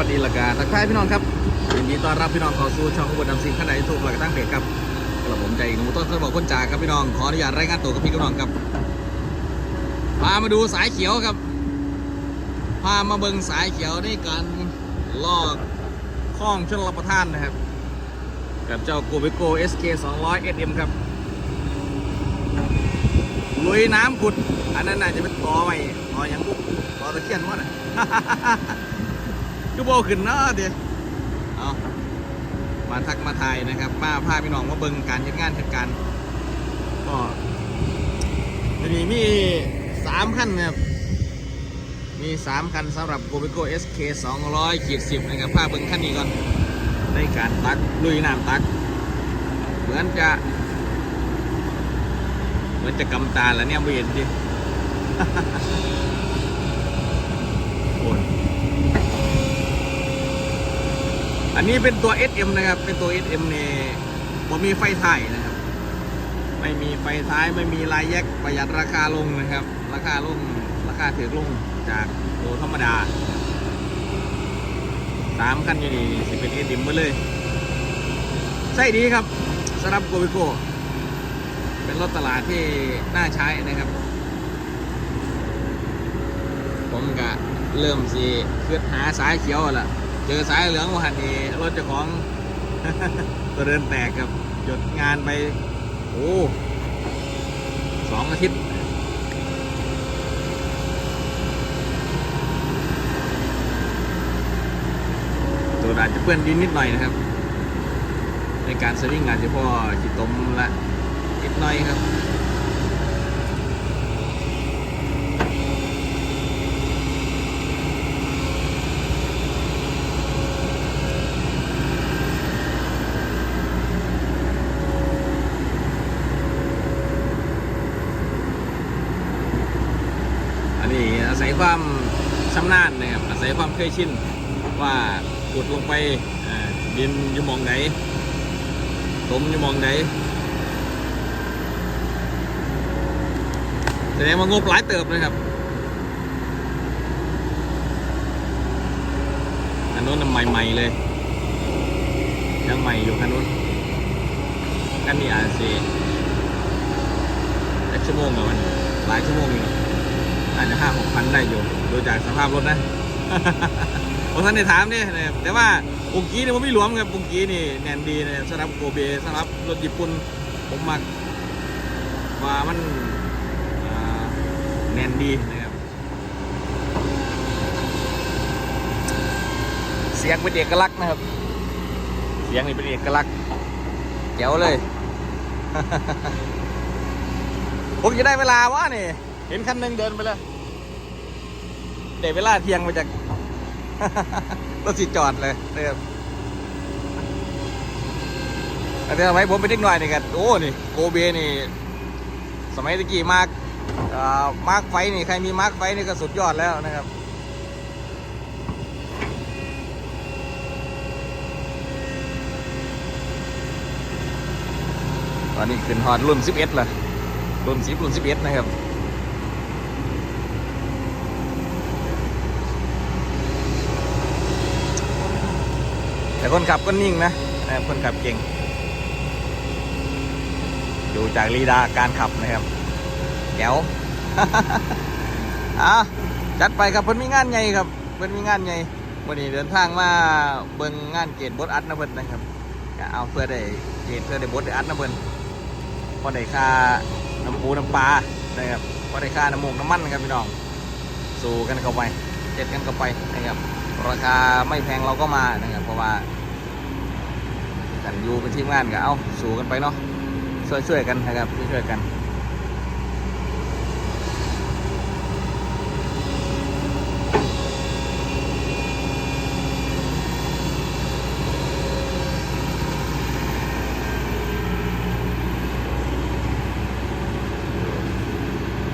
วัสดีละกาทักทายพี่น้องครับยินดีต้อนรับพี่น้องเข้าสู่ช่องอุบลนำสิ่งข้างในทุกหลักตั้งเพจครับกระผมใจหนูต้นต้นบอกคนจ่าครับพี่น้องขออนุญาตรายงานตัวกับพี่กับน้องครับพามาดูสายเขียวครับพามาเบิงสายเขียวในการลอกข้องชนรับประทานนะครับ กับเจ้าโกเบโก SK 200 SM ครับลุยน้ำขุด อันนั้นน่าจะเป็นตอใหม่ตอหยังบุกตอตะเคียนวะน่ะ ก็บอกขึ้นเนาะเดี๋ยวเอามาทักมาทายนะครับ มาพาพี่น้องมาเบิ่งการเหตุงานเหตุการณ์ก็ทีนี้มีสามขั้นนะครับมีสามคันสำหรับ g o b i g o SK 200ขีด10นะครับพาเบิ่งขั้นนี้ก่อนในการตักลุยน้ำตัก เหมือนจะ เหมือนจะกำตาแล้วเนี่ยไม่เห็นดิโอ้ย อันนี้เป็นตัว SM นะครับ เป็นตัว SM เนี่ยบ่มีไฟถ่ายนะครับ ไม่มีไฟท้ายไม่มีลายแยกประหยัดราคาลงนะครับ ราคาลงราคาถือลงจากตัวธรรมดาสามคันอยู่นี่สิเป็น SM หมาเลยใช่ดีครับสำหรับโกบิโกเป็นรถตลาดที่น่าใช้นะครับ ผมก็เริ่มสิคืดหาสายเขียวแล้ว เจอสายเหลืองวันนี้รถเจ้าของตัวเดินแตกครับหยุดงานไปโอ้สองอาทิตย์ตัวอาจจะเปื้อนดินนิดหน่อยนะครับ ในการสวิงอาจจะพอจิตตมละนิดหน่อยครับ อันนี้อาศัยความชำนาญนะครับอาศัยความเคยชินว่าขุดลงไปดินอยู่มองไหนตมอยู่มองไหนแสดงว่างบหลายเติบนะครับอันนู้นนะใหม่ๆเลยยังใหม่อยู่คันนู้นกันนี่อาจจะสักชั่วโมงกับมันหลายชั่วโมงอยู่ อาจจะห้าหกพันได้อยู่ดูจากสภาพรถนะผมท่านได้ถามนี่นะแต่ว่าปุงกี้นี่ผมไม่หลวมครับปุงกี้นี่แน่นดีนะครับสำหรับโกเบสำหรับรถญี่ปุ่นผมมักว่ามันแน่นดีนะครับเสียงเป็นเอกลักษณ์นะครับ เสียงนี่เป็นเอกลักษณ์แจ๋วเลย ผมจะได้เวลาวะนี่ เห็นคันหนึ่งเดินไปแล้วเดี๋ยวเวลาเที่ยงมาจากรถสิจอดเลยนะครับแต่ทำไมผมไปนิดหน่อยนี่กันโอ้นี่โกเบนี่ สมัยตะกี้มาร์กมาร์กไฟนี่ใครมีมาร์กไฟนี่ก็สุดยอดแล้วนะครับตอนนี้ขึ้นฮอดรุ่น 11ละรุ่น10รุ่น11 นะครับ แต่คนขับก็นิ่งนะนะครับคนขับเก่ง ดูจากลีลาการขับนะครับแก้วอะจัดไปครับเพิ่นมีงานใหญ่ครับเพิ่นมีงานใหญ่วันนี้เดินทางมาเบิ่งงานเกตบดอัดนะเพิ่นนะครับเอาเพื่อได้เกตเพื่อได้บดได้อัดนะเพิ่นพอได้ค่าน้ำปูน้ำปลานะครับพอได้ค่าน้ำมูกน้ำมันนะครับพี่น้อง สู้กันเข้าไปเจ็ดกันเข้าไปนะครับราคาไม่แพงเราก็มานะครับ ว่ากันอยู่เป็นทีมงานก็เอาสู้กันไปเนาะช่วยช่วยๆกันนะครับช่วยช่วยๆกัน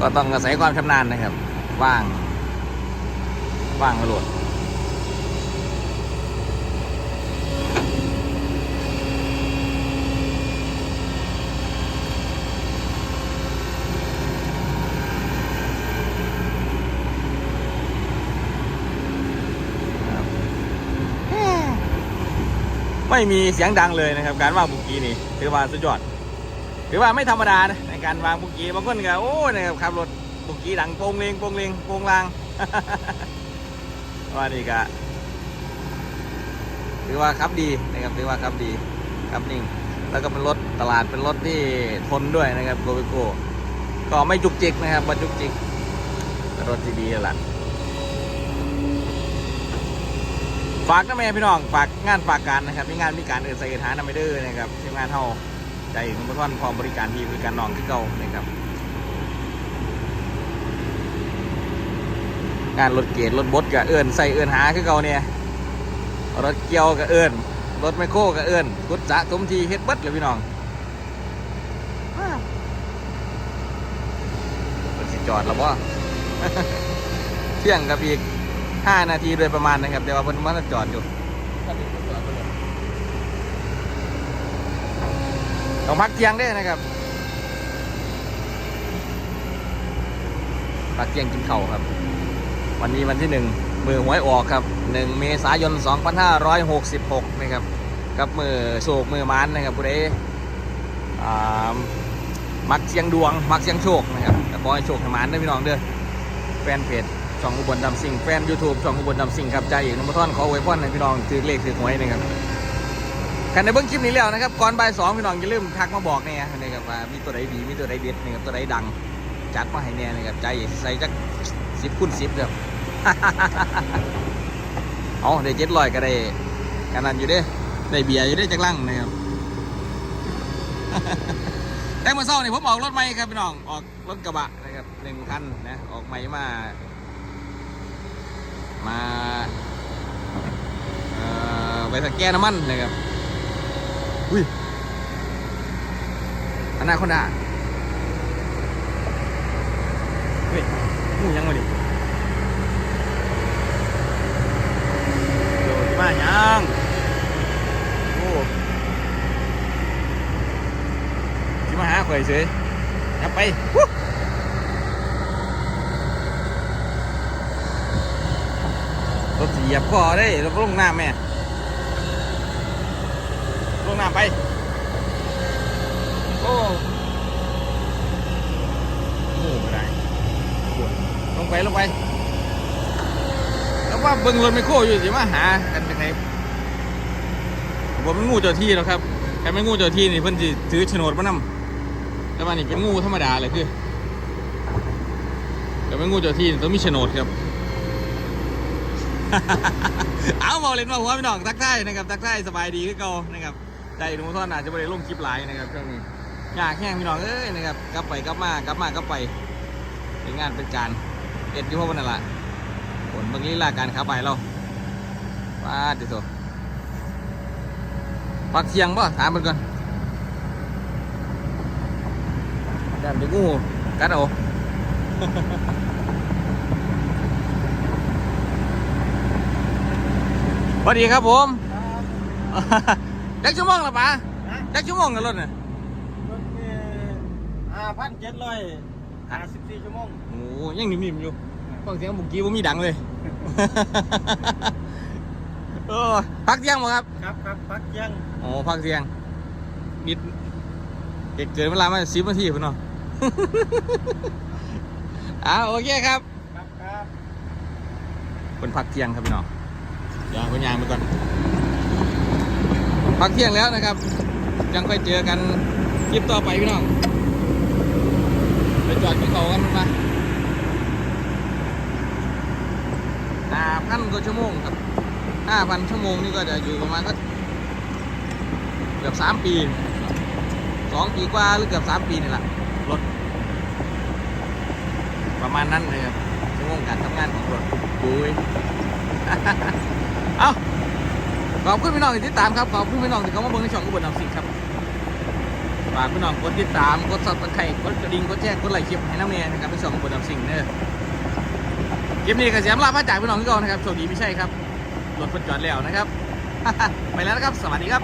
ก็ต้องอาศัยความชำนาญนะครับว่างว่างกระโดดครับ ไม่มีเสียงดังเลยนะครับ การวางบุกี้นี่ถือว่าสุดยอดถือว่าไม่ธรรมดานะในการวางบุกี้บางคนก็โอ้นะครับขับรถบุกี้ดังโปงเลงโปงเลงโปงลางว่านี่ก็ถือว่าขับดีนะครับถือว่าขับดีขับนิ่งแล้วก็เป็นรถตลาดเป็นรถที่ทนด้วยนะครับโกเบโกก็ไม่จุกจิกนะครับไม่จุกจิกรถที่ดีแหละ ฝากนะแม่พี่น้องฝากงานฝากการนะครับมีงานมีการเอื่นใส่ฐานนำไปเด้อนะครับทีมงานเท่าใจคุณผู้ชมพร้อมบริการดีบริการน้องที่เก่านะครับงานรถเกตรถบดกับเอื่นใส่เอื่นหาคือเก่าเนี่ยรถเกี่ยวกับเอื่นรถไมโครกับเอื่นกุดจะสมทีเฮ็ดเบิดเลยพี่น้องรถสิจอดแล้วบ่เที่ยงกับอีก ห้านาทีโดยประมาณนะครับ แต่ว่าเพิ่นมันจอดอยู่ต้องพักเที่ยงด้วยนะครับพักเที่ยงกินเข้าครับ วันนี้วันที่หนึ่งมือหวยออกครับหนึ่งเมษายน 2566 นะครับ กับมือโศกมือมันนะครับผู้ใดมักเสียงดวง มักเสียงโชคนะครับแต่บอยโชคให้มันเด้พี่น้องเด้อแฟนเพจ ช่องอุบลดำสิงแฟน YouTube ช่องอุบลดำสิงครับใจเอกนมท่อนขอไว้พ่อนให้พี่น้องถือเลขถือหวยนะครับกันในเบื้องคลิปนี้แล้วนะครับก่อนบ่ายสองพี่น้องอย่าลืมทักมาบอกเนี่ยนะครับว่ามีตัวใดดีมีตัวใดเด็ดนะครับตัวใดดังจัดมาให้เนี่ยนะครับใจเอกใส่จักสิบคูณสิบครับเอาได้เจ็ดร้อยก็ได้กันนันอยู่เด้ได้เบียร์อยู่เด้จักลังนะครับแต่เมื่อเช้านี่ผมออกรถใหม่ครับพี่น้องออกรถกระบะนะครับหนึ่งคันนะออกใหม่มา มาไปสแกนน้ำมันนะครับอุ้ยอันาคอนดาเฮ้ยงูยังมาดิโดดมายังโอ้ที่มาหาข่อยเฉยยับไปวู้รถสีเห ยียบคอได้รถลงน้ำแม่ลงน้ำไป โอ้โหไม่ได้ลงไปลงไปแล้วว่าเบิ่งรถไมโครอยู่สิมาหากันยังไงผมเป็นงูเจ้าที่แล้วครับใครไม่งูเจ้าที่นี่เพิ่นสิถือโฉนดมานำแต่ว่านี่เป็นงูธรรมดาเลยคือแต่เป็นงูเจ้าที่นี่ต้องมีโฉนดครับ เอาบอกเลยว่าหัวพี่น้องทักทายนะครับทักทายสบายดีคือเก่านะครับใจหนุ่มท่อนอาจจะไม่ได้ลงคลิปไลน์นะครับช่วงนี้ยากแห้งพี่น้องเอ้ยนะครับกลับไปกลับมากลับมากลับไปเป็นงานเป็นการเอ็ดอยู่พวกนั่นแหละผลบางลีลาการขาไปเราว้าดิโซปักเชียงป่ะถามมันก่อนดันไปงูกัดเอา วัสดีครับผมจักชั่วโมงละปะจักชั่วโมงกันรถเนี่ยรถนี่ห้าพันเจ็ดร้อยห้าสิบสี่ชั่วโมงโอ้ยังนิ่มๆอยู่ฟังเสียงบุกี้ว่ามีดังเลยเออพักเที่ยงบ่ครับ ครับครับพักเที่ยังโอ้พักเที่ยงนิดเกิดเกินเวลามาสิบนาทีพุ่นเนาะอ่าโอเคครับ ครับครับเป็นพักเที่ยงครับพี่น้อง เดี๋ยวคุณยางไปก่อน พักเที่ยงแล้วนะครับ ยังค่อยเจอกันคลิปต่อไปพี่น้อง ไปจอดกินข้ากันมาห้าพันกว่าชั่วโมงครับห้าพันชั่วโมงนี่ก็จะอยู่ประมาณสักเกือบสามปีสองปีกว่าหรือเกือบสามปีนี่แหละรถ ประมาณนั้นเลยครับชั่วโมงการทำงานของรถปุ้ย เอาขอบคุณพี่น้องที่ติดตามครับขอบคุณพี่น้องที่เข้ามาเบิ่งในช่องอุบลนำสิ่งครับฝากพี่น้องกดติดตามกดซับสไครต์กดกระดิ่งกดแชร์กดไลค์คลิปให้น้ำเนยนะครับในช่องอุบลนำสิ่งเด้อคลิปนี้ก็เสียมลาพระจากพี่น้องทุกคนนะครับโชคดีไม่ใช่ครับรถเพิ่นจอดแล้วนะครับ ไปแล้วนะครับ สวัสดีครับ